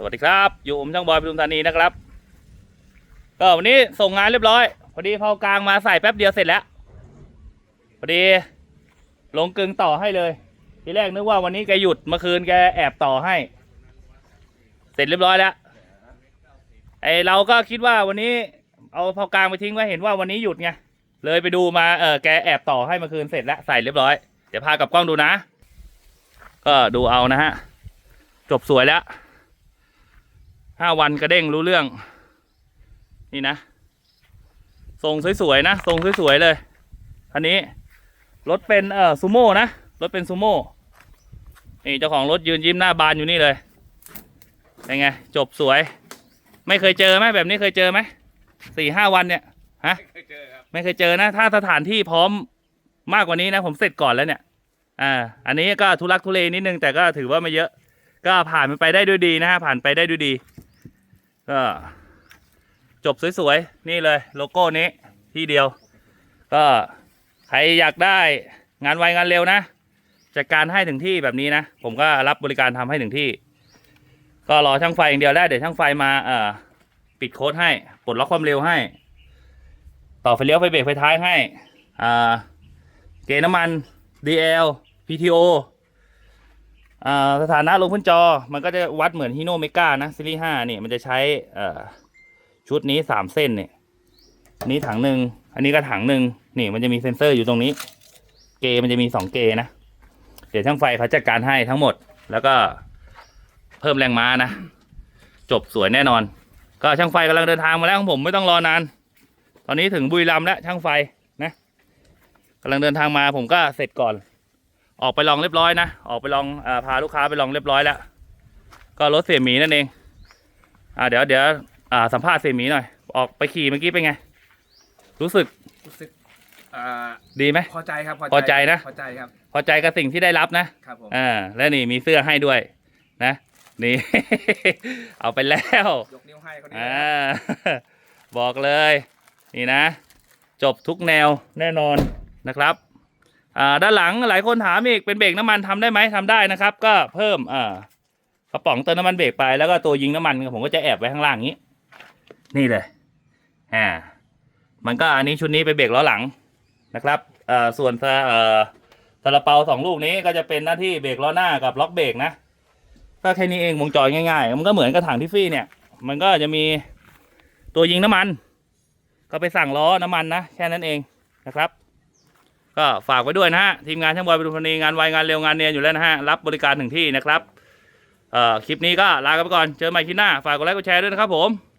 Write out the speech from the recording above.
สวัสดีครับ อยู่ผมช่างบอยปทุมธานีนะครับ ก็วันนี้ส่งงานเรียบร้อย พอดีเผากลางมาใส่แป๊บเดียวเสร็จแล้ว พอดี ลงกึงต่อให้เลย ทีแรกนึกว่าวันนี้แกหยุดเมื่อคืนแกแอบต่อให้ เสร็จเรียบร้อยแล้ว ไอเราก็คิดว่าวันนี้ เอาเผากลางไปทิ้งไว้เห็นว่าวันนี้หยุดไง เลยไปดูมา เออแกแอบต่อให้เมื่อคืนเสร็จแล้วใส่เรียบร้อย เดี๋ยวพากับกล้องดูนะ ก็ดูเอานะฮะ จบสวยแล้ว ห้าวันกระเด้งรู้เรื่อง นี่นะทรงสวยๆนะทรงสวยๆเลยคันนี้รถเป็นเอ่อซูโม่นะรถเป็นซูโม่นี่เจ้าของรถยืนยิ้มหน้าบานอยู่นี่เลยเป็นไง จบสวย ไม่เคยเจอไหมแบบนี้เคยเจอไหมสี่ห้าวันเนี่ยฮะเคยเจอครับไม่เคยเจอนะ ถ้าสถานที่พร้อมมากกว่านี้นะผมเสร็จก่อนแล้วเนี่ยอ่าอันนี้ก็ทุลักทุเลนิดนึงแต่ก็ถือว่าไม่เยอะ ก็ผ่านมันไปได้ด้วยดีนะฮะผ่านไปได้ด้วยดี ก็จบสวยๆ นี่เลยโลโก้นี้ที่เดียว ก็ใครอยากได้งานไวงานเร็วนะจัดการให้ถึงที่แบบนี้นะ ผมก็รับบริการทำให้ถึงที่ ก็รอช่างไฟอย่างเดียวได้เดี๋ยวช่างไฟมาเอ่อปิดโค้ดให้ปลดล็อกความเร็วให้ ต่อไฟเลี้ยวไฟเบรกไฟท้ายให้อ่าเกณฑ์น้ำมัน DL PTO สถานะลงพื้นจอมันก็จะวัดเหมือนฮีโนเมกานะซีรีส์ห้านี่มันจะใช้ชุดนี้สามเส้นเนี่ยนนี้ถังหนึ่งอันนี้ก็ถังหนึ่งนี่มันจะมีเซ็นเซอร์อยู่ตรงนี้ เกมันจะมีสองเกนะ เดี๋ยวช่างไฟเขาจัดการให้ทั้งหมด แล้วก็เพิ่มแรงม้านะ จบสวยแน่นอน ก็ช่างไฟกำลังเดินทางมาแล้วของผมไม่ต้องรอนาน ตอนนี้ถึงบุรีรัมย์แล้วช่างไฟนะกำลังเดินทางมาผมก็เสร็จก่อน ออกไปลองเรียบร้อยนะ ออกไปลองอาพาลูกค้าไปลองเรียบร้อยแล้ว ก็รถเสียหมีนั่นเองอ่าเดี๋ยวเดี๋ยวอ่าสัมภาษณ์เสียหมีหน่อย ออกไปขี่เมื่อกี้เป็นไง รู้สึกรู้สึกอ่าดีไหมพอใจครับพอใจนะพอใจครับ พอใจกับสิ่งที่ได้รับนะครับผมอ่าและนี่มีเสื้อให้ด้วยนะนี่ เอาไปแล้วยกนิ้วให้เขาดีอ่าบอกเลย นี่นะ จบทุกแนวแน่นอนนะครับ อ่าด้านหลังหลายคนถามอีกเป็นเบรกน้ำมันทำได้ไหมทำได้นะครับ ก็เพิ่มอ่ากระป๋องเติมน้ำมันเบรกไปแล้วก็ตัวยิงน้ำมันผมก็จะแอบไว้ข้างล่างนี้ นี่เลยอ่ามันก็อันนี้ชุดนี้ไปนเบรกล้อหลังนะครับเอ่อส่วนซาเอ่อซาลาเปาสองลูกนี้ก็จะเป็นหน้าที่เบรกล้อหน้ากับล็อกเบรกนะก็แค่นี้เองวงจรง่ายๆ มันก็เหมือนกระถางที่ฟี่เนี่ย มันก็จะมีตัวยิงน้ำมัน ก็ไปสั่งล้อน้ำมันนะแค่นั้นเองนะครับ ก็ฝากไว้ด้วยนะฮะ ทีมงานช่างบอยปทุมธานีงานไวงานเร็วงานเนียนอยู่แล้วนะฮะ รับบริการถึงที่นะครับ เอ่อ คลิปนี้ก็ลากันไปก่อน เจอกันใหม่คลิปหน้า ฝากกดไลค์กดแชร์ด้วยนะครับผม